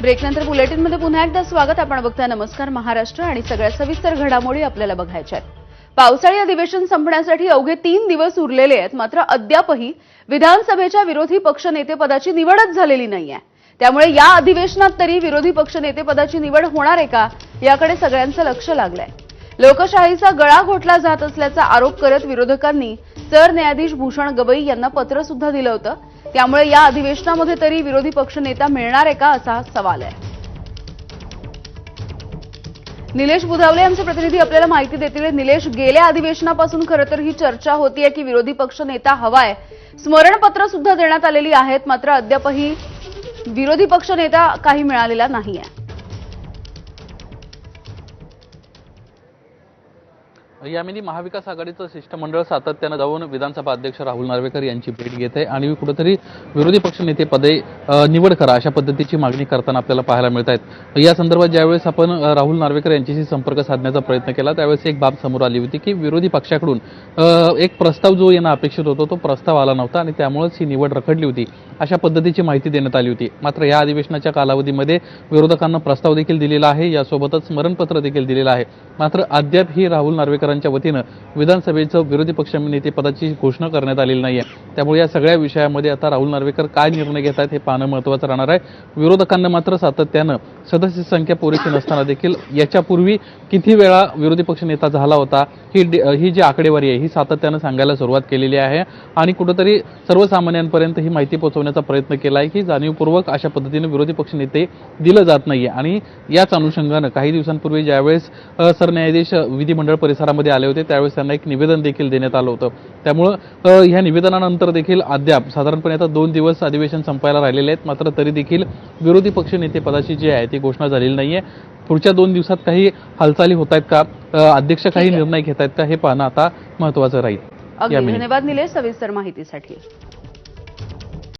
ब्रेकनंतर बुलेटिनमध्ये पुन्हा एकदा स्वागत. आपण बघताय नमस्कार महाराष्ट्र आणि सगळ्या सविस्तर घडामोडी आपल्याला बघायच्या आहेत. पावसाळी अधिवेशन संपण्यासाठी अवघे तीन दिवस उरलेले आहेत. मात्र अद्यापही विधानसभेच्या विरोधी पक्षनेतेपदाची निवडच झालेली नाही आहे त्यामुळे या अधिवेशनात तरी विरोधी पक्षनेतेपदाची निवड होणार आहे का याकडे सगळ्यांचं लक्ष लागलंय. लोकशाहीचा गळा घोटला जात असल्याचा आरोप करत विरोधकांनी सरन्यायाधीश भूषण गवई यांना पत्र सुद्धा दिलं होतं. त्यामुळे या अधिवेशनामध्ये तरी विरोधी पक्षनेता मिळणार आहे का असा सवाल आहे. निलेश बुधावले आमचे प्रतिनिधी आपल्याला माहिती देतील. निलेश गेल्या अधिवेशनापासून खरं तर ही चर्चा होतीये की विरोधी पक्ष नेता हवाय स्मरणपत्र सुद्धा देण्यात आलेली आहेत मात्र अद्यापही विरोधी पक्ष नेता काही मिळालेला नाहीये. यामिनी महाविकास आघाडीचं शिष्टमंडळ सातत्यानं जाऊन विधानसभा अध्यक्ष राहुल नार्वेकर यांची भेट घेत आहे आणि कुठेतरी विरोधी पक्षनेते पदे निवड करा अशा पद्धतीची मागणी करताना आपल्याला पाहायला मिळत आहेत. या संदर्भात ज्यावेळेस आपण राहुल नार्वेकर यांच्याशी संपर्क साधण्याचा प्रयत्न केला त्यावेळेस एक बाब समोर आली होती की विरोधी पक्षाकडून एक प्रस्ताव जो येणं अपेक्षित होतो तो प्रस्ताव आला नव्हता आणि त्यामुळेच ही निवड रखडली होती. अशा पद्धतीची माहिती देण्यात आली होती. मात्र या अधिवेशनाच्या कालावधीमध्ये विरोधकांना प्रस्ताव देखील दिलेला आहे. यासोबतच स्मरणपत्र देखील दिलेलं आहे. मात्र अद्याप ही राहुल नार्वेकर नार्वेकरांच्या वतीनं विधानसभेचं विरोधी पक्षनेते पदाची घोषणा करण्यात आलेली नाही आहे त्यामुळे या सगळ्या विषयामध्ये आता राहुल नार्वेकर काय निर्णय घेत आहेत हे पाहणं महत्त्वाचं राहणार आहे. विरोधकांना मात्र सातत्यानं सदस्य संख्या पुरेशी नसताना देखील याच्यापूर्वी किती वेळा विरोधी पक्षनेता झाला होता ही ही जी आकडेवारी आहे ही सातत्यानं सांगायला सुरुवात केलेली आहे. आणि कुठंतरी सर्वसामान्यांपर्यंत ही माहिती पोहोचवण्याचा प्रयत्न केला आहे की जाणीवपूर्वक अशा पद्धतीने विरोधी पक्षनेते दिलं जात नाही आणि याच अनुषंगानं काही दिवसांपूर्वी ज्यावेळेस सरन्यायाधीश विधिमंडळ परिसरामध्ये आले होते त्यावेळेस त्यांना एक निवेदन देखील देण्यात आलं होतं. त्यामुळं ह्या निवेदनानंतर देखील अद्याप साधारणपणे आता दोन दिवस अधिवेशन संपायला राहिलेले आहेत. मात्र तरी देखील विरोधी पक्षनेते पदाची जी आहे ती घोषणा झालेली नाहीये. पुढच्या दोन दिवसात काही हालचाली होत आहेत का अध्यक्ष काही. निर्णय घेत आहेत का? हे पाहणं आता महत्वाचं राहील. धन्यवाद निलेश सविस्तर माहितीसाठी.